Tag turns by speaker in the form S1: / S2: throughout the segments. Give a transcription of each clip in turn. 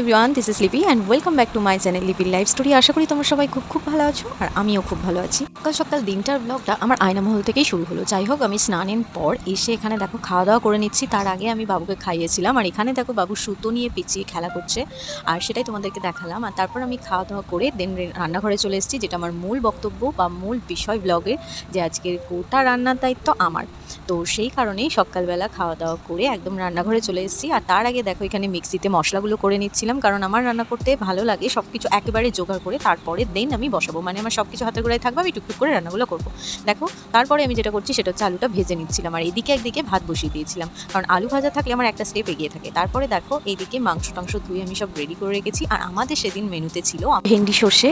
S1: Everyone this is Lipi and welcome back to my channel লিপির life story আশা করি তোমরা সবাই খুব খুব ভালো আছো আর আমিও খুব ভালো আছি। সকাল সকাল দিনটার ব্লগটা আমার আয়নামহল থেকেই শুরু হলো। যাই হোক, আমি স্নানের পর এসে এখানে দেখো খাওয়া দাওয়া করে নিচ্ছি। তার আগে আমি বাবুকে খাইয়েছিলাম আর এখানে দেখো বাবু সুতো নিয়ে পেঁচিয়ে খেলা করছে। আর সেটাই তোমাদেরকে দেখালাম। আর তারপর আমি খাওয়া দাওয়া করে দেন রান্নাঘরে চলে এসেছি, যেটা আমার মূল বক্তব্য বা মূল বিষয় ব্লগের যে আজকের গোটা রান্নার দায়িত্ব আমার। তো সেই কারণেই সকালবেলা খাওয়া দাওয়া করে একদম রান্নাঘরে চলে এসেছি। আর তার আগে দেখো এখানে মিক্সিতে মশলাগুলো করে নিচ্ছিলাম কারণ আমার রান্না করতে ভালো লাগে সব কিছু একেবারে জোগাড় করে, তারপরে দেন আমি বসাবো। মানে আমার সব কিছু হাতে গোড়ায় থাকবে, আমি টুকটুক করে রান্নাগুলো করব। দেখো, তারপরে আমি যেটা করছি, সেটা হচ্ছে আলুটা ভেজে নিচ্ছিলাম, আর এদিকে একদিকে ভাত বসিয়ে দিয়েছিলাম। কারণ আলু ভাজা থাকলে আমার একটা স্টেপ এগিয়ে থাকে। তারপরে দেখো, এইদিকে মাংস টাংস ধুয়ে আমি সব রেডি করে রেখেছি, আর আমাদের সেদিন মেনুতে ছিল ভেন্ডি, সর্ষে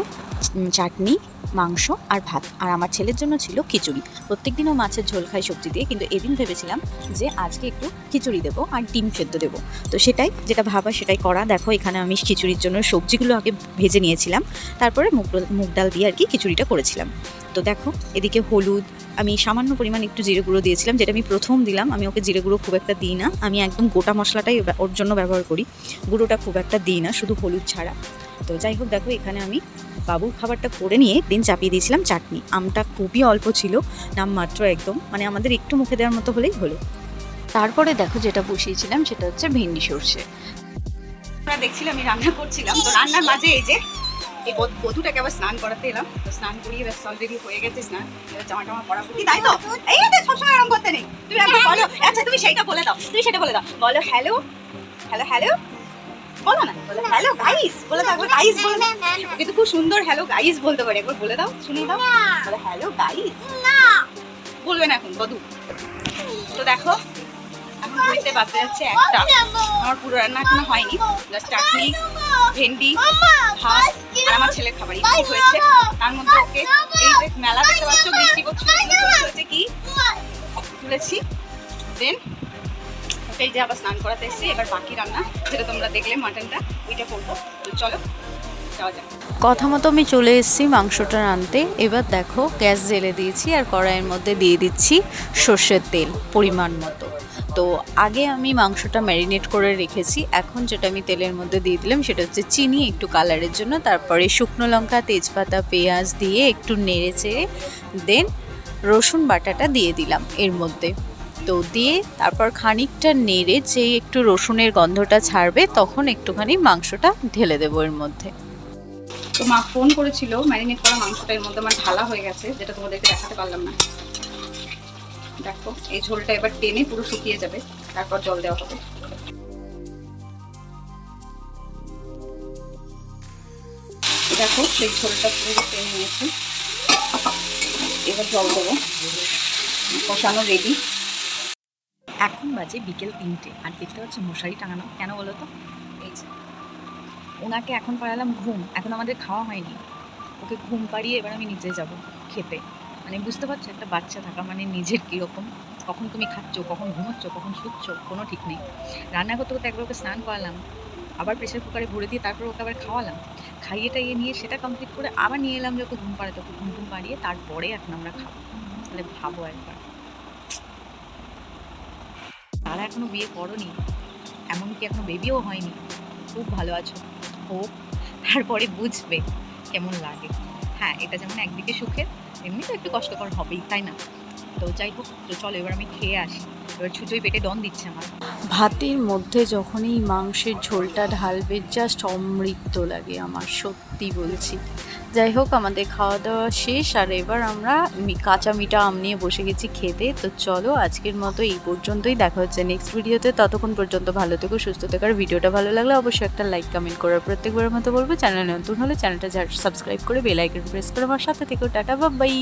S1: চাটনি, মাংস আর ভাত। আর আমার ছেলের জন্য ছিল খিচুড়ি। প্রত্যেকদিনও মাছের ঝোল খাই সবজি দিয়ে, কিন্তু এদিন ভেবেছিলাম যে আজকে একটু খিচুড়ি দেবো আর ডিম সেদ্ধ দেবো। তো সেটাই, যেটা ভাবা সেটাই করা। দেখো, এখানে আমি খিচুড়ির জন্য সবজিগুলো আগে ভেজে নিয়েছিলাম। তারপরে মুগ মুগ ডাল দিয়ে আর কি খিচুড়িটা করেছিলাম। তো দেখো, এদিকে হলুদ, আমি সামান্য পরিমাণ একটু জিরে গুঁড়ো দিয়েছিলাম, যেটা আমি প্রথম দিলাম। আমি ওকে জিরে গুঁড়ো খুব একটা দিই না। আমি একদম গোটা মশলাটাই ওর- ওর জন্য ব্যবহার করি। গুঁড়োটা খুব একটা দিই না, শুধু হলুদ ছাড়া। তো যাই হোক, দেখো, এখানে আমি বাবুর খাবারটা করে নিয়ে দিন চাপিয়ে দিয়েছিলাম চাটনি। আমটা খুবই অল্প ছিল নামমাত্র একদম। মানে আমাদের একটু মুখে দেওয়ার মতো হলেই হলো। তারপরে দেখো, যেটা বসিয়েছিলাম, সেটা হচ্ছে ভেন্ডি সর্ষে।
S2: আমরা দেখছিলাম আমি রান্না করছিলাম। তো রান্নার মাঝে এই যে এই বধুটাকে আবার স্নান করাতে এলাম। তো স্নান করিয়ে ব্যাস অলরেডি হয়ে গেছে স্নান। জামা টামা পরা করতে তাই তো? এই তো সবসময় আরাম করতে নেই। তুমি একবার বলো। আচ্ছা তুমি সেইটা বলে দাও। তুমি সেটা বলে দাও। বলো হ্যালো হ্যালো হ্যালো বলো না। বলো হ্যালো গাইস বলে দাও একবার গাইস বলে দাও। কিন্তু খুব সুন্দর হ্যালো গাইস বলতে পারে। একবার বলে দাও শুনিয়ে দাও। বলে হ্যালো গাইস বলবে না এখন বধু। তো দেখো ঘুরতে যাচ্ছে একটা। আমার পুরো রান্না এখনও হয়নি। জাস্ট চাটনি, ভেন্ডি, ভাত, আর আমার ছেলের খাবার এই হয়েছে। তার মধ্যে ওকে এই যে মেলা দেখতে পাচ্ছ বৃষ্টি হচ্ছে কি? তুলেছি। দেন ওকে যে আবার স্নান করাতে এসেছি। এবার বাকি রান্না, যেটা তোমরা দেখলে মাটনটা, ওইটা করব। তো চলো, যাওয়া
S1: কথা মতো আমি চলে এসেছি মাংসটা রাঁধতে। এবার দেখো, গ্যাস জেলে দিয়েছি আর কড়াইয়ের মধ্যে দিয়ে দিচ্ছি সর্ষের তেল, পরিমাণ মতো। তো আগে আমি মাংসটা ম্যারিনেট করে রেখেছি। এখন যেটা আমি তেলের মধ্যে দিয়ে দিলাম সেটা হচ্ছে চিনি, একটু কালারের জন্য। তারপরে শুকনো লঙ্কা, তেজপাতা, পেঁয়াজ দিয়ে একটু নেড়ে চেড়ে দেন রসুন বাটাটা দিয়ে দিলাম এর মধ্যে। তো দিয়ে তারপর খানিকটা নেড়ে যে একটু রসুনের গন্ধটা ছাড়বে, তখন একটুখানি মাংসটা ঢেলে দেবো এর মধ্যে।
S2: তো মা ফোন করেছিল ম্যারিনেট করা মাংসটা এর মধ্যে আমার ঢালা হয়ে গেছে, যেটা তোমাদেরকে দেখাতে পারলাম না। দেখো, এই ঝোলটা এবার টেনে পুরো শুকিয়ে যাবে। তারপর জল দেওয়া হবে। দেখো, সেই ঝোলটা পুরো টেনে নিয়েছে। এবার জল দেবো। কষানো রেডি
S1: এখন বাজে বিকেল তিনটে। আর দেখতে পাচ্ছি মশারি টাঙানো। কেন বলো তো? এই যে, ওনাকে এখন পাড়ালাম ঘুম। এখন আমাদের খাওয়া হয়নি। ওকে ঘুম পাড়িয়ে এবার আমি নিচে যাব খেতে। মানে বুঝতে পারছ, একটা বাচ্চা থাকা মানে নিজের কীরকম, কখন তুমি খাচ্ছ, কখন ঘুমোচ্ছ, কখন শুচ্ছ, কোনো ঠিক নেই। রান্না করতে করতে একবার ওকে স্নান করালাম, আবার প্রেশার কুকারে ভরে দিয়ে তারপর ওকে আবার খাওয়ালাম। খাইয়ে টাইয়ে নিয়ে সেটা কমপ্লিট করে আবার নিয়ে এলাম যে ওকে ঘুম পাড়াতে, ওকে ঘুম ঘুম পাড়িয়ে তারপরে এখন আমরা খাব। তাহলে ভাবো একবার। তারা এখনও বিয়ে করনি, এমনকি এখনও বেবিও হয়নি। খুব ভালো আছো, হোক, তারপরে বুঝবে কেমন লাগে। হ্যাঁ এটা যেমন একদিকে সুখের এমনি তো একটু কষ্টকর হবেই, তাই না? তো যাই হোক, তো চলো এবার আমি খেয়ে আসি। ছুটোই পেটে ডন দিচ্ছে আমার। ভাতের মধ্যে যখনই মাংসের ঝোলটা ঢালবে জাস্ট অমৃত লাগে আমার, সত্যি বলছি। যাই হোক, আমাদের খাওয়া দাওয়া শেষ, আর এবার আমরা কাঁচা মিঠা আম নিয়ে বসে গেছি খেতে। তো চলো, আজকের মতো এই পর্যন্তই। দেখা হচ্ছে নেক্সট ভিডিওতে ততক্ষণ পর্যন্ত ভালো থেকো, সুস্থ থেকো। আর ভিডিওটা ভালো লাগলে অবশ্যই একটা লাইক কমেন্ট করার প্রত্যেকবারের মতো বলব। চ্যানেল নতুন হলে চ্যানেলটা সাবস্ক্রাইব করে বেল আইকন প্রেস করে আমার সাথে থেকো। টাটা বা বাই